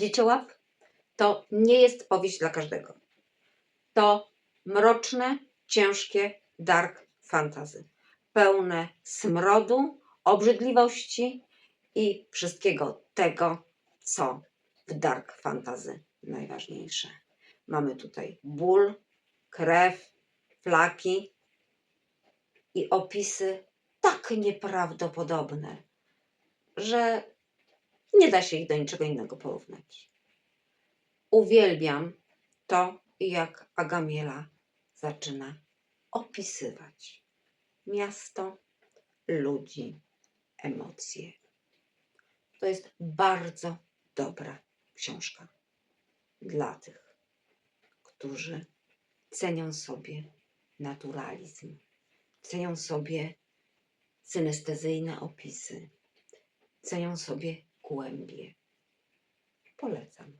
Dzieciołap to nie jest powieść dla każdego. To mroczne, ciężkie dark fantasy, pełne smrodu, obrzydliwości i wszystkiego tego, co w dark fantasy najważniejsze. Mamy tutaj ból, krew, flaki i opisy tak nieprawdopodobne, że nie da się ich do niczego innego porównać. Uwielbiam to, jak Agamiela zaczyna opisywać miasto, ludzi, emocje. To jest bardzo dobra książka dla tych, którzy cenią sobie naturalizm, cenią sobie synestezyjne opisy, cenią sobie głębie. Polecam.